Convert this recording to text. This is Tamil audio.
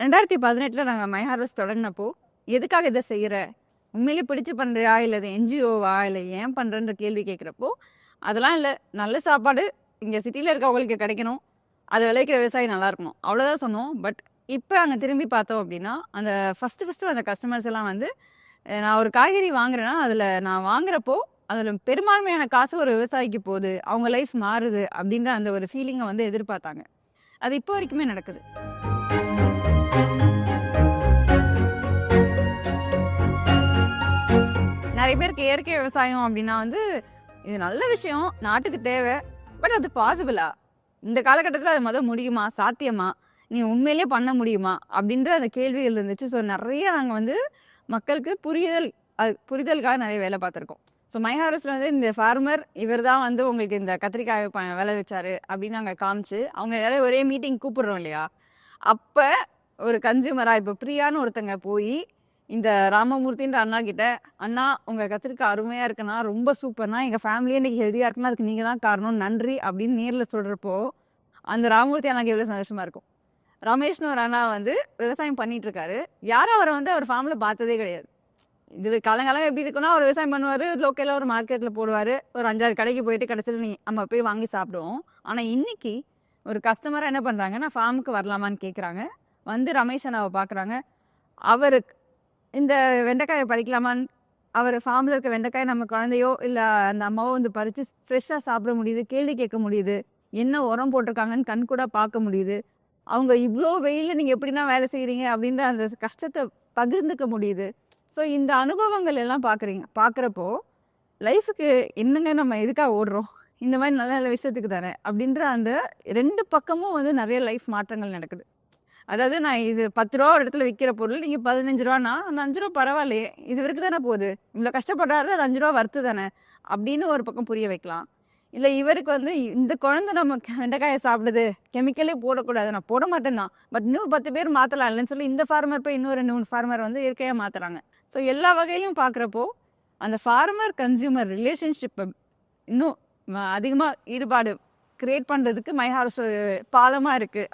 ரெண்டாயிரத்தி பதினெட்டில் நாங்கள் மை ஹார்வெஸ்ட் தொடங்கினப்போ எதுக்காக இதை செய்கிற உண்மையிலே பிடிச்சி பண்ணுறியா இல்லை இது என்ஜிஓவா இல்லை ஏன் பண்ணுறன்ற கேள்வி கேட்குறப்போ அதெல்லாம் இல்லை. நல்ல சாப்பாடு. இங்கே சிட்டியில் இருக்கவங்களுக்கு கிடைக்கணும். அது விளைவிக்கிற விவசாயி நல்லா இருக்கணும். அவ்வளோதான் சொன்னோம். பட் இப்போ அங்கே திரும்பி பார்த்தோம் அப்படின்னா அந்த ஃபஸ்ட்டு ஃபஸ்ட்டு அந்த கஸ்டமர்ஸ் எல்லாம் வந்து நான் ஒரு காய்கறி வாங்குறேன்னா அதில் நான் வாங்குறப்போ அதில் பெரும்பான்மையான காசு ஒரு விவசாயிக்கு போகுது. அவங்க லைஃப் மாறுது. அப்படின்ற அந்த ஒரு ஃபீலிங்கை வந்து எதிர்பார்த்தாங்க. அது இப்போ வரைக்குமே நடக்குது. நிறைய பேருக்கு இயற்கை விவசாயம் அப்படின்னா வந்து இது நல்ல விஷயம் நாட்டுக்கு தேவை பட் அது பாசிபிளா இந்த காலகட்டத்தில் அது மொதல் முடியுமா? சாத்தியமா? நீ உண்மையிலேயே பண்ண முடியுமா? அப்படின்ற அந்த கேள்விகள் இருந்துச்சு. ஸோ நிறைய நாங்கள் வந்து மக்களுக்கு புரிதல் அது புரிதலுக்காக நிறைய வேலை பார்த்துருக்கோம். ஸோ மைஹாரஸில் வந்து இந்த ஃபார்மர் இவர் தான் வந்து உங்களுக்கு இந்த கத்திரிக்காய் ப வேலை வச்சாரு அப்படின்னு நாங்கள் காமிச்சு அவங்க எல்லாரும் ஒரே மீட்டிங் கூப்பிடுறோம் இல்லையா? அப்போ ஒரு கன்சியூமராக இப்போ ப்ரியான்னு ஒருத்தங்க போய் இந்த ராமமூர்த்தின்ற அண்ணா கிட்ட அண்ணா உங்கள் கத்திரிக்காய் அருமையாக இருக்குண்ணா ரொம்ப சூப்பர்னா எங்கள் ஃபேமிலியே இன்றைக்கி ஹெல்தியாக இருக்குன்னா அதுக்கு நீங்கள் தான் காரணம் நன்றி அப்படின்னு நேரில் சொல்கிறப்போ அந்த ராமமூர்த்தி அண்ணாக்கு எவ்வளோ சந்தோஷமாக இருக்கும். ரமேஷ்னு ஒரு அண்ணா வந்து விவசாயம் பண்ணிட்டு இருக்காரு. யாரும் அவரை வந்து அவர் ஃபார்மில் பார்த்ததே கிடையாது. இது காலங்காலம் எப்படி இருக்குன்னா அவர் விவசாயம் பண்ணுவார் லோக்கலில் ஒரு மார்க்கெட்டில் போடுவார் ஒரு அஞ்சாறு கடைக்கு போயிட்டு கடைசியில் நீ நம்ம போய் வாங்கி சாப்பிடுவோம். ஆனால் இன்னைக்கு ஒரு கஸ்டமராக என்ன பண்ணுறாங்கன்னா ஃபார்முக்கு வரலாமான்னு கேட்குறாங்க வந்து ரமேஷ் அண்ணாவை பார்க்குறாங்க அவருக்கு இந்த வெண்டைக்காயை பறிக்கலாமான்னு அவர் ஃபார்மில் இருக்க வெண்டைக்காய் நம்ம குழந்தையோ இல்லை அந்த அம்மாவோ வந்து பறித்து ஃப்ரெஷ்ஷாக சாப்பிட முடியுது கேள்வி கேட்க முடியுது. என்ன உரம் போட்டிருக்காங்கன்னு கண் கூட பார்க்க முடியுது. அவங்க இவ்வளோ வெயிலில் நீங்கள் எப்படின்னா வேலை செய்கிறீங்க அப்படின்ற அந்த கஷ்டத்தை பகிர்ந்துக்க முடியுது. ஸோ இந்த அனுபவங்கள் எல்லாம் பார்க்குறீங்க பார்க்குறப்போ லைஃபுக்கு என்னங்க நம்ம எதுக்காக ஓடுறோம்? இந்த மாதிரி நல்ல நல்ல விஷயத்துக்கு தானே? அப்படின்ற அந்த ரெண்டு பக்கமும் வந்து நிறைய லைஃப் மாற்றங்கள் நடக்குது. அதாவது நான் இது பத்து ரூபா ஒரு இடத்துல விற்கிற பொருள் நீங்கள் பதினஞ்சு ரூபானா அந்த அஞ்சு ரூபா பரவாயில்லையே இது வரைக்கும் தானே போகுது. இவ்வளோ கஷ்டப்படுறாரு அது அஞ்சு ரூபா வறுத்து தானே அப்படின்னு ஒரு பக்கம் புரிய வைக்கலாம். இல்லை இவருக்கு வந்து இந்த குழந்தை நம்ம வெண்டைக்காயை சாப்பிடுது கெமிக்கலே போடக்கூடாது நான் போட மாட்டேன் தான் பட் இன்னும் பத்து பேர் மாற்றலாம் இல்லைன்னு சொல்லி இந்த ஃபார்மர் போய் இன்னும் ரெண்டு மூணு ஃபார்மர் வந்து இயற்கையாக மாற்றுறாங்க ஸோ எல்லா வகையிலையும் பார்க்குறப்போ அந்த ஃபார்மர் கன்சியூமர் ரிலேஷன்ஷிப்பை இன்னும் அதிகமாக ஈடுபாடு கிரியேட் பண்ணுறதுக்கு மைஹாரஸ் பாலமாக இருக்குது